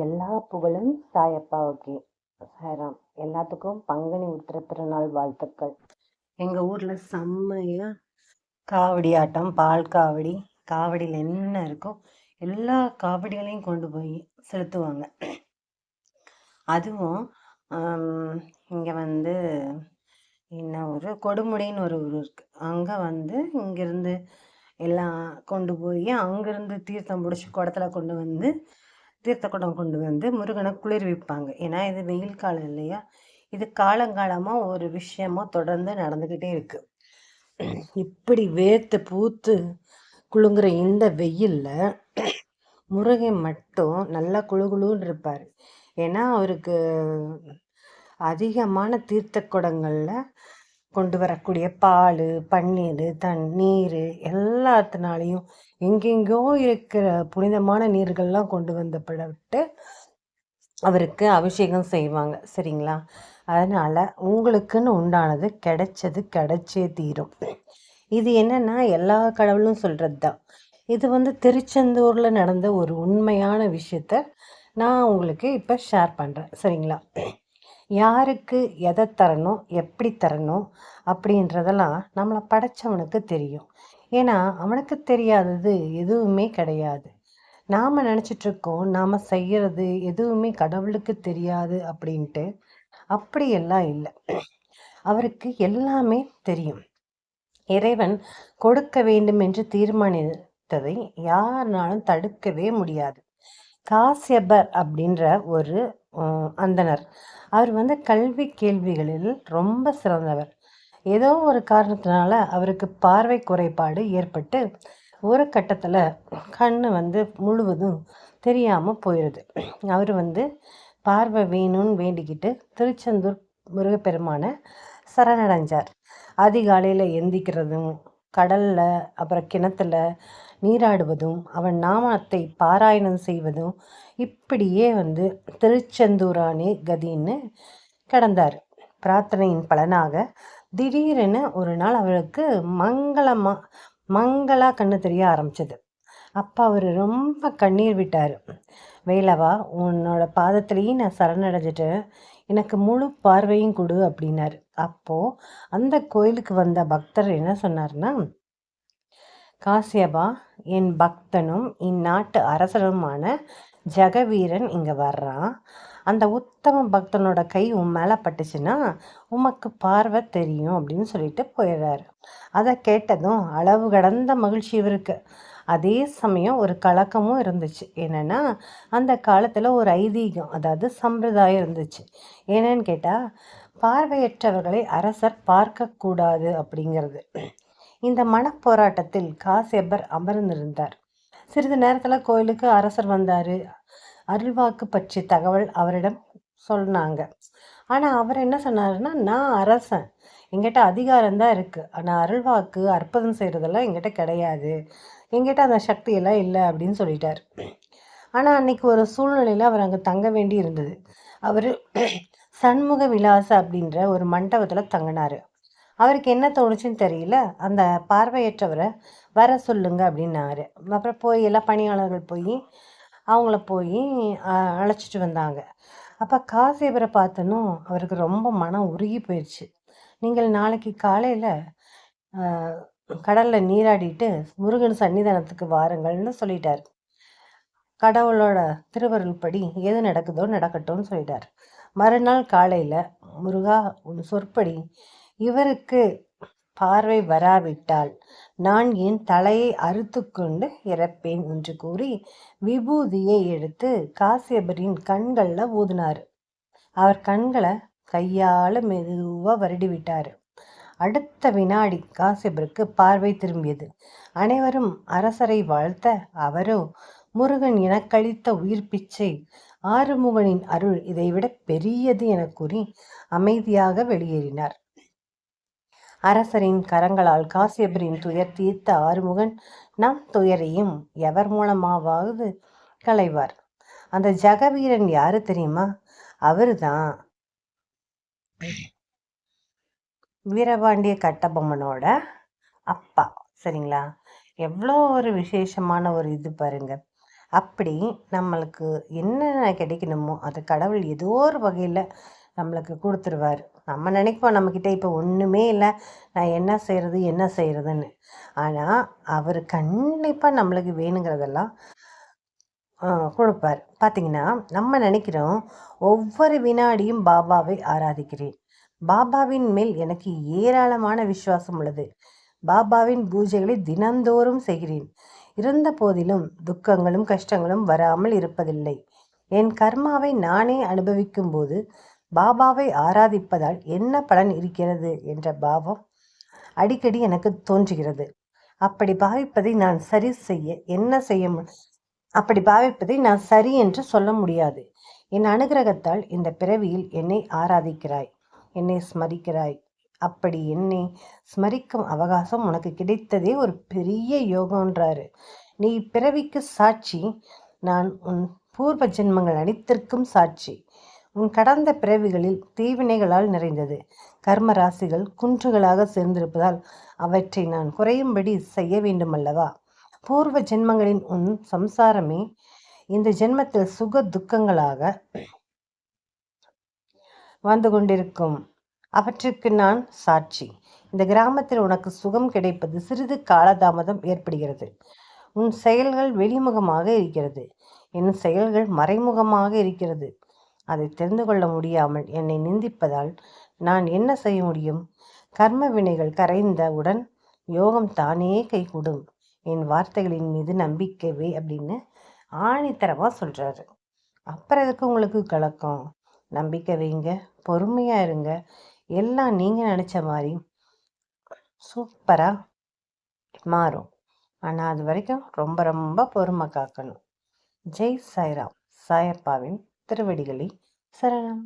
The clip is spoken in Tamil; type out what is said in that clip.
எல்லா புகழும் சாயப்பாவுக்கு. சாயராம் எல்லாத்துக்கும் பங்குனி உத்திர திருநாள் வாழ்த்துக்கள். எங்கள் ஊரில் செம்மையா காவடி ஆட்டம் பால் காவடி காவடியில் என்ன இருக்கோ எல்லா காவடிகளையும் கொண்டு போய் செலுத்துவாங்க. அதுவும் இங்கே வந்து என்ன ஊர்? கொடுமுடின்னு ஒரு ஊர் இருக்குது அங்கே வந்து இங்கேருந்து எல்லாம் கொண்டு போய் அங்கேருந்து தீர்த்தம் பிடிச்சி குடத்துல கொண்டு வந்து தீர்த்த குடம் கொண்டு வந்து முருகனை குளிர்விப்பாங்க ஏன்னா இது வெயில் காலம் இல்லையா? இது காலங்காலமாக ஒரு விஷயமா தொடர்ந்து நடந்துக்கிட்டே இருக்கு. இப்படி வேர்த்து பூத்து குழுங்குற இந்த வெயிலில் முருகன் மட்டும் நல்லா குழுகுழுன்னு இருப்பார். ஏன்னா அவருக்கு அதிகமான தீர்த்த குடங்களில் கொண்டு வரக்கூடிய பால் பன்னீர் தண்ணீர் எல்லாத்தினாலையும் எங்கெங்கோ இருக்கிற புனிதமான நீர்கள்லாம் கொண்டு வந்தப்படவிட்டு அவருக்கு அபிஷேகம் செய்வாங்க. சரிங்களா? அதனால் உங்களுக்குன்னு உண்டானது கிடைச்சது கிடைச்சே தீரும். இது என்னென்னா எல்லா கடவுளும் சொல்கிறது தான் இது வந்து திருச்செந்தூரில் நடந்த ஒரு உண்மையான விஷயத்த நான் உங்களுக்கு இப்போ ஷேர் பண்ணுறேன் சரிங்களா? யாருக்கு எதை தரணும் எப்படி தரணும் அப்படின்றதெல்லாம் நம்மளை படைச்சவனுக்கு தெரியும். ஏன்னா அவனுக்கு தெரியாதது எதுவுமே கிடையாது. நாம் நினச்சிட்ருக்கோம் நாம் செய்கிறது எதுவுமே கடவுளுக்கு தெரியாது அப்படின்ட்டு. அப்படியெல்லாம் இல்லை. அவருக்கு எல்லாமே தெரியும். இறைவன் கொடுக்க வேண்டும் என்று தீர்மானித்ததை யாருனாலும் தடுக்கவே முடியாது. காசியபர் அப்படின்ற ஒரு அந்தனர். அவர் வந்து கல்வி கேள்விகளில் ரொம்ப சிறந்தவர். ஏதோ ஒரு காரணத்தினால அவருக்கு பார்வை குறைபாடு ஏற்பட்டு ஒரு கட்டத்தில் கண் வந்து முழுவதும் தெரியாமல் போயிடுது அவர் வந்து பார்வை வேணும்னு வேண்டிக்கிட்டு திருச்செந்தூர் முருகப்பெருமான சரணடைஞ்சார். அதிகாலையில் எந்திக்கிறதும் கடலில் அப்புறம் கிணத்துல நீராடுவதும் அவன் நாமத்தை பாராயணம் செய்வதும் இப்படியே வந்து திருச்செந்தூரானே கதின்னு கடந்தார். பிரார்த்தனையின் பலனாக திடீரென ஒரு நாள் அவளுக்கு மங்களமாக மங்களா கண்ணு தெரிய ஆரம்பிச்சது. அப்போ அவர் ரொம்ப கண்ணீர் விட்டார். வேலவா உன்னோட பாதத்திலேயே நான் சரணடைஞ்சிட்டேன். எனக்கு முழு பார்வையும் கொடு அப்படின்னாரு. அப்போது அந்த கோயிலுக்கு வந்த பக்தர் என்ன சொன்னார்னா காசியபா என் பக்தனும் இந்நாட்டு அரசனுமான ஜெகவீரன் இங்கே வர்றான் அந்த உத்தம பக்தனோட கை உன் மேலே பட்டுச்சுன்னா உமக்கு பார்வை தெரியும் அப்படின்னு சொல்லிட்டு போயிடுறாரு. அதை கேட்டதும் அளவு கடந்த மகிழ்ச்சி இவருக்கு. அதே சமயம் ஒரு கலக்கமும் இருந்துச்சு. என்னென்னா அந்த காலத்தில் ஒரு ஐதீகம் அதாவது சம்பிரதாயம் இருந்துச்சு. என்னன்னு கேட்டால் பார்வையற்றவர்களை அரசர் பார்க்கக்கூடாது அப்படிங்கிறது. இந்த மனப்போராட்டத்தில் காசியப்பர் அமர்ந்திருந்தார். சிறிது நேரத்தில் கோயிலுக்கு அரசர் வந்தார். அருள்வாக்கு பற்றி தகவல் அவரிடம் சொன்னாங்க. ஆனால் அவர் என்ன சொன்னாருன்னா நான் அரசன். எங்கிட்ட அதிகாரம் தான் இருக்குது ஆனால் அருள்வாக்கு அற்புதம் செய்கிறதெல்லாம் எங்கிட்ட கிடையாது. எங்கிட்ட அந்த சக்தியெல்லாம் இல்லை அப்படின்னு சொல்லிட்டார். ஆனால் அன்னைக்கு ஒரு சூழ்நிலையில் அவர் அங்கே தங்க வேண்டி இருந்தது அவர் சண்முக விலாச அப்படின்ற ஒரு மண்டபத்தில் தங்கினார். அவருக்கு என்ன தோணுச்சுன்னு தெரியல. அந்த பார்வையற்றவரை வர சொல்லுங்க அப்படின்னாரு. அப்புறம் போய் எல்லா பணியாளர்கள் போய் அவங்கள போய் அழைச்சிட்டு வந்தாங்க. அப்போ காசேபரை பார்த்தனும் அவருக்கு ரொம்ப மனம் உருகி போயிடுச்சு நீங்கள் நாளைக்கு காலையில் கடலில் நீராடிட்டு முருகன் சன்னிதானத்துக்கு வாருங்கள்னு சொல்லிட்டார். கடவுளோட திருவருள் படி எது நடக்குதோ நடக்கட்டும்னு சொல்லிட்டார். மறுநாள் காலையில் முருகா உன் சொற்படி இவருக்கு பார்வை வராவிட்டால் நான் என் தலையை அறுத்து கொண்டு இறப்பேன் என்று கூறி விபூதியை எடுத்து காசியபரின் கண்களில் ஊதினார். அவர் கண்களை கையால் மெதுவாக வருடி விட்டார் அடுத்த வினாடி காசியபருக்கு பார்வை திரும்பியது. அனைவரும் அரசரை வாழ்த்த அவரோ முருகன் எனக்களித்த உயிர் பிச்சை ஆறுமுகனின் அருள் இதைவிட பெரியது என கூறி அமைதியாக வெளியேறினார். அரசரின் கரங்களால் காசியபரின் துயர் தீர்த்த ஆறுமுகன் நம் துயரையும் எவர் மூலமாவது களைவார். அந்த ஜெகவீரன் யாரு தெரியுமா? அவருதான். வீரபாண்டிய கட்டபொம்மனோட அப்பா. சரிங்களா? எவ்வளோ ஒரு விசேஷமான ஒரு இது பாருங்க. அப்படி நம்மளுக்கு என்னென்ன கிடைக்கணுமோ அது கடவுள் ஏதோ ஒரு வகையில் நம்மளுக்கு கொடுத்துருவார். நம்ம நினைப்போம் நம்மக்கிட்ட இப்போ ஒன்றுமே இல்லை. நான் என்ன செய்கிறது என்ன செய்கிறதுன்னு ஆனால் அவர் கண்டிப்பாக நம்மளுக்கு வேணுங்கிறதெல்லாம் கொடுப்பார். பார்த்திங்கன்னா நம்ம நினைக்கிறோம் ஒவ்வொரு வினாடியும் பாபாவை ஆராதிக்கிறேன். பாபாவின் மேல் எனக்கு ஏராளமான விசுவாசம் உள்ளது. பாபாவின் பூஜைகளை தினந்தோறும் செய்கிறேன். இருந்த போதிலும் துக்கங்களும் கஷ்டங்களும் வராமல் இருப்பதில்லை. என் கர்மாவை நானே அனுபவிக்கும் போது பாபாவை ஆராதிப்பதால் என்ன பலன் இருக்கிறது என்ற பாவம் அடிக்கடி எனக்கு தோன்றுகிறது. அப்படி பாவிப்பதை நான் சரி செய்ய என்ன செய்ய அப்படி பாவிப்பதை நான் சரி என்று சொல்ல முடியாது. என் அனுகிரகத்தால் இந்த பிறவியில் என்னை ஆராதிக்கிறாய் என்னை ஸ்மரிக்கிறாய். அப்படி என்னை ஸ்மரிக்கும் அவகாசம் உனக்கு கிடைத்ததே ஒரு பெரிய யோகன்றாரு நீ பிறவிக்கு சாட்சி நான் உன் பூர்வ ஜென்மங்கள் அனைத்திற்கும் சாட்சி. உன் கடந்த பிறவிகளில் தீவினைகளால் நிறைந்தது. கர்ம ராசிகள் குன்றுகளாக சேர்ந்திருப்பதால் அவற்றை நான் குறையும்படி செய்ய வேண்டுமல்லவா? பூர்வ ஜென்மங்களின் உன் சம்சாரமே இந்த ஜென்மத்தில் சுக துக்கங்களாக வந்து கொண்டிருக்கும். அவற்றுக்கு நான் சாட்சி. இந்த கிராமத்தில் உனக்கு சுகம் கிடைப்பது சிறிது காலதாமதம் ஏற்படுகிறது. உன் செயல்கள் வெளிமுகமாக இருக்கிறது. என் செயல்கள் மறைமுகமாக இருக்கிறது. அதை தெரிந்து கொள்ள முடியாமல் என்னை நிந்திப்பதால் நான் என்ன செய்ய முடியும்? கர்ம வினைகள் கரைந்தவுடன் யோகம் தானே கைகூடும். என் வார்த்தைகளின் மீது நம்பிக்கைவே அப்படின்னு ஆணித்தரமாக சொல்கிறாரு அப்புறம் எதுக்கு உங்களுக்கு கலக்கம்? நம்பிக்கை வைங்க பொறுமையாக இருங்க. எல்லாம் நீங்கள் நினச்ச மாதிரி சூப்பராக மாறும். ஆனால் அது வரைக்கும் ரொம்ப ரொம்ப பொறுமை காக்கணும். ஜெய் சாய்ராம் சாயப்பாவின் திருவடிகளை சரணம்.